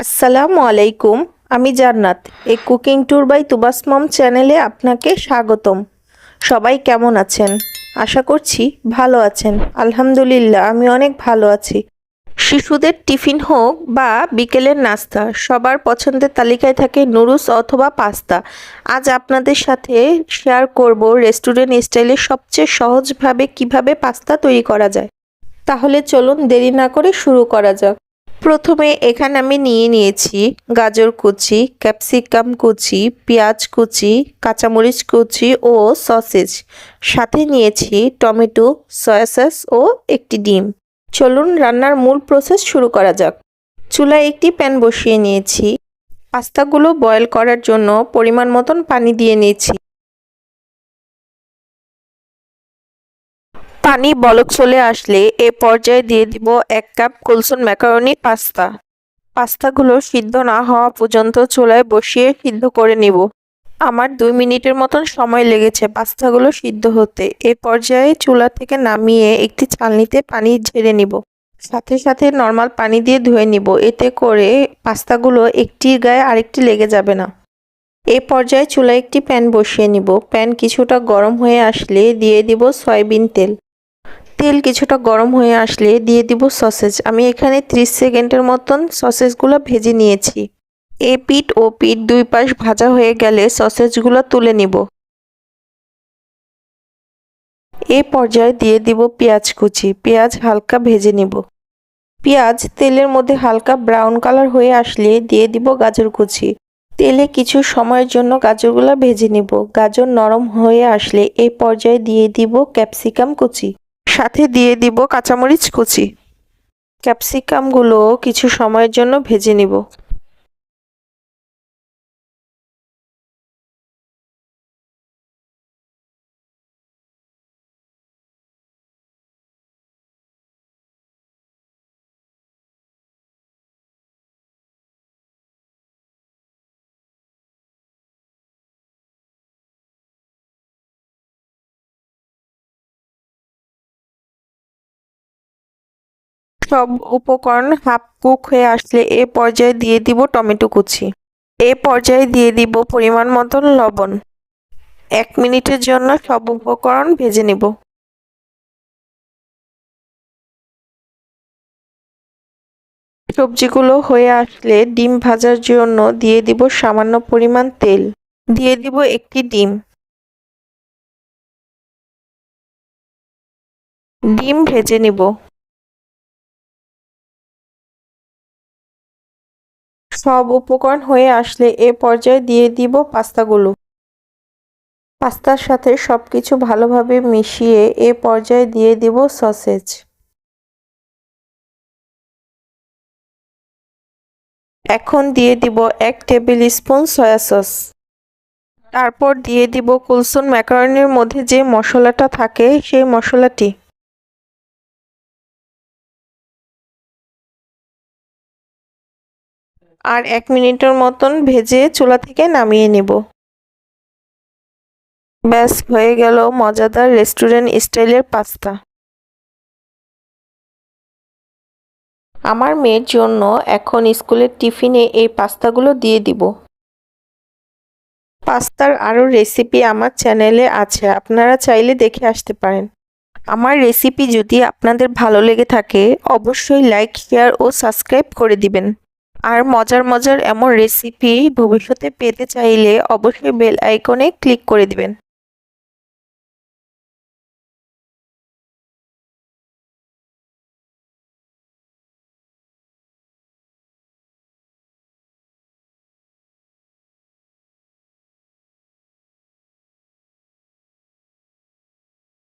আসসালামু আলাইকুম, আমি জান্নাত। এই cooking tour by Tuba's mom চ্যানেলে আপনাকে স্বাগতম। সবাই কেমন আছেন? আশা করছি ভালো আছেন। আলহামদুলিল্লাহ, আমি অনেক ভালো আছি। শিশুদের টিফিন হোক বা বিকেলের নাস্তা, সবার পছন্দের তালিকায় থাকে নুডলস অথবা পাস্তা। আজ আপনাদের সাথে শেয়ার করব রেস্টুরেন্ট স্টাইলে সবচেয়ে সহজভাবে কীভাবে পাস্তা তৈরি করা যায়। তাহলে চলুন দেরি না করে শুরু করা যাক। প্রথমে এখানে আমি নিয়ে নিয়েছি গাজর কুচি, ক্যাপসিকাম কুচি, পেঁয়াজ কুচি, কাঁচামরিচ কুচি ও সসেজ। সাথে নিয়েছি টমেটো, সয়া সস ও একটি ডিম। চলুন রান্নার মূল প্রসেস শুরু করা যাক। চুলায় একটি প্যান বসিয়ে নিয়েছি। পাস্তাগুলো বয়েল করার জন্য পরিমাণ মতন পানি দিয়ে নিয়েছি। পানি বলক চলে আসলে এ পর্যায়ে দিয়ে দিব এক কাপ কুলসুন ম্যাকারনি পাস্তা। পাস্তাগুলো সিদ্ধ না হওয়া পর্যন্ত চুলায় বসিয়ে সিদ্ধ করে নিব। আমার দুই মিনিটের মতন সময় লেগেছে পাস্তাগুলো সিদ্ধ হতে। এ পর্যায়ে চুলা থেকে নামিয়ে একটি চালনিতে পানি ঝেড়ে নিব। সাথে সাথে নর্মাল পানি দিয়ে ধুয়ে নিব। এতে করে পাস্তাগুলো একটির গায়ে আরেকটি লেগে যাবে না। এ পর্যায়ে চুলায় একটি প্যান বসিয়ে নিব। প্যান কিছুটা গরম হয়ে আসলে দিয়ে দিব সয়াবিন তেল। তেল কিছুটা গরম হয়ে আসলে দিয়ে দিব সসেজ। আমি এখানে 30 সেকেন্ডের মতন সসেজগুলো ভেজে নিয়েছি। এ পিঠ ও পিঠ দুই পাশ ভাজা হয়ে গেলে সসেজগুলো তুলে নিব। এ পর্যায়ে দিয়ে দিব পেঁয়াজ কুচি। পেঁয়াজ হালকা ভেজে নিব। পেঁয়াজ তেলের মধ্যে হালকা ব্রাউন কালার হয়ে আসলে দিয়ে দিব গাজর কুচি। তেলে কিছু সময়ের জন্য গাজরগুলো ভেজে নিব। গাজর নরম হয়ে আসলে এই পর্যায়ে দিয়ে দিব ক্যাপসিকাম কুচি। সাথে দিয়ে দিব কাঁচামরিচ কুচি। ক্যাপসিকামগুলো কিছু সময়ের জন্য ভেজে নিব। সব উপকরণ হাফ কুক হয়ে আসলে এ পর্যায়ে দিয়ে দিব টমেটো কুচি। এ পর্যায়ে দিয়ে দিব পরিমাণ মতন লবণ। এক মিনিটের জন্য সব উপকরণ ভেজে নিব। সবজিগুলো হয়ে আসলে ডিম ভাজার জন্য দিয়ে দিব সামান্য পরিমাণ তেল। দিয়ে দিব একটি ডিম। ডিম ভেজে নিব। সব উপকরণ হয়ে আসলে এ পর্যায়ে দিয়ে দিব পাস্তাগুলো। পাস্তার সাথে সব কিছু ভালোভাবে মিশিয়ে এ পর্যায়ে দিয়ে দিব সসেজ। এখন দিয়ে দিব এক টেবিল স্পুন সয়া সস। তারপর দিয়ে দিব কুলসুন ম্যাকারনির মধ্যে যে মশলাটা থাকে সেই মশলাটি। আর এক মিনিটের মতন ভেজে চুলা থেকে নামিয়ে নেব। ব্যাস, হয়ে গেল মজাদার রেস্টুরেন্ট স্টাইলের পাস্তা। আমার মেয়ের জন্য এখন স্কুলের টিফিনে এই পাস্তাগুলো দিয়ে দিব। পাস্তার আরও রেসিপি আমার চ্যানেলে আছে, আপনারা চাইলে দেখে আসতে পারেন। আমার রেসিপি যদি আপনাদের ভালো লেগে থাকে, অবশ্যই লাইক, শেয়ার ও সাবস্ক্রাইব করে দিবেন। আর মজার মজার এমন রেসিপি ভবিষ্যতে পেতে চাইলে অবশ্যই বেল আইকনে ক্লিক করে দিবেন।